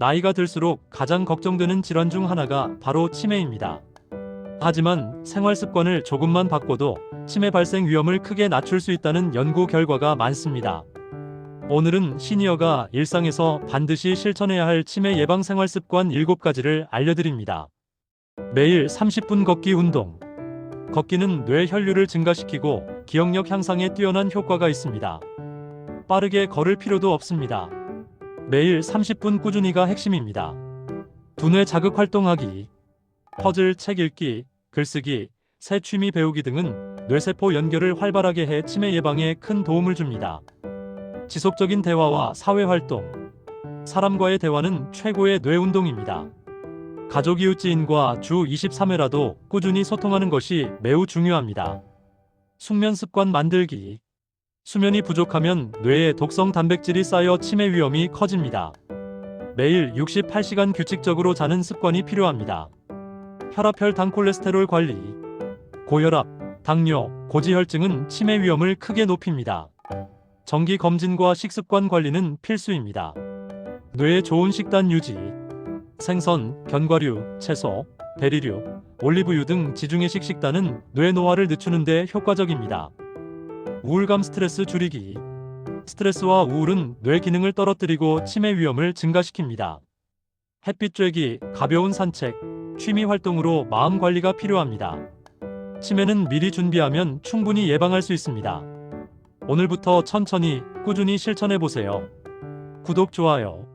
나이가 들수록 가장 걱정되는 질환 중 하나가 바로 치매입니다. 하지만 생활 습관을 조금만 바꿔도 치매 발생 위험을 크게 낮출 수 있다는 연구 결과가 많습니다. 오늘은 시니어가 일상에서 반드시 실천해야 할 치매 예방 생활 습관 7가지를 알려드립니다. 매일 30분 걷기 운동. 걷기는 뇌 혈류를 증가시키고 기억력 향상에 뛰어난 효과가 있습니다. 빠르게 걸을 필요도 없습니다. 매일 30분 꾸준히가 핵심입니다. 두뇌 자극 활동하기, 퍼즐 책 읽기, 글쓰기, 새 취미 배우기 등은 뇌세포 연결을 활발하게 해 치매 예방에 큰 도움을 줍니다. 지속적인 대화와 사회 활동. 사람과의 대화는 최고의 뇌 운동입니다. 가족 이웃 지인과 주 23회라도 꾸준히 소통하는 것이 매우 중요합니다. 숙면 습관 만들기. 수면이 부족하면 뇌에 독성 단백질이 쌓여 치매 위험이 커집니다. 매일 68시간 규칙적으로 자는 습관이 필요합니다. 혈압 혈당 콜레스테롤 관리. 고혈압, 당뇨, 고지혈증은 치매 위험을 크게 높입니다. 정기 검진과 식습관 관리는 필수입니다. 뇌에 좋은 식단 유지. 생선, 견과류, 채소, 베리류, 올리브유 등 지중해식 식단은 뇌 노화를 늦추는 데 효과적입니다. 우울감 스트레스 줄이기. 스트레스와 우울은 뇌 기능을 떨어뜨리고 치매 위험을 증가시킵니다. 햇빛 쬐기, 가벼운 산책, 취미 활동으로 마음 관리가 필요합니다. 치매는 미리 준비하면 충분히 예방할 수 있습니다. 오늘부터 천천히 꾸준히 실천해 보세요. 구독, 좋아요.